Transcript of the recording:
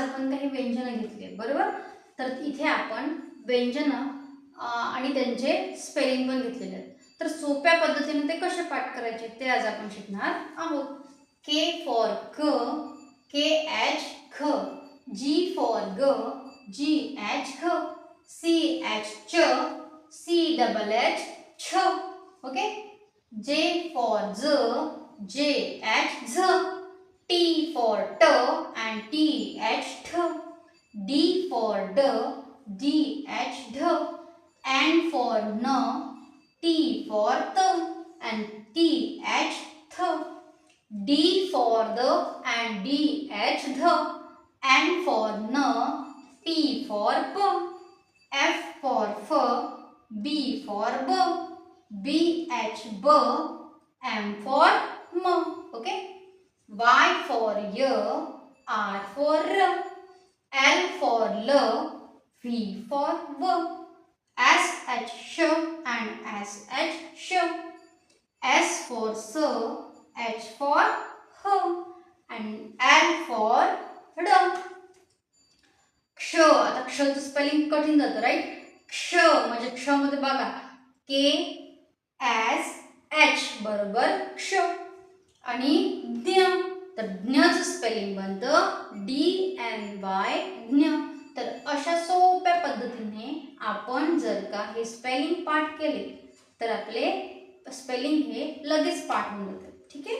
आपण काही व्यंजनं घेतले बरोबर? तर इथे आपण व्यंजनं आणि त्यांचे स्पेलिंग पण घेतलेले आहेत. तर सोप्या पद्धतीने ते कसे पाठ करायचे ते आज आपण शिकणार आहोत. के फॉर क के एच ख जी फॉर ग जी एच ख सी एच च सी डबल एच छ ओके जे फॉर ज जे एच झ T for T and T H T. D for D, D H D. N for N, T for T and T H T. D for the and D H the. N for N, P for P, F for F, B for B, B H B, M for M. Okay. Y, य R for L for for ल V for व H H श and H H श S for स H for and and for for ड क्ष आता क्षचं spelling कठीण जातं राईट क्ष म्हणजे क्षमध्ये बघा के एस एच बरोबर क्ष आणि द्या तर ज्ञचं स्पेलिंग बनतं डी एन वाय ज्ञ. तर अशा सोप्या पद्धतीने आपण जर का हे स्पेलिंग पाठ केले तर आपले स्पेलिंग हे लगेच पाठ होऊन जातं. ठीक आहे?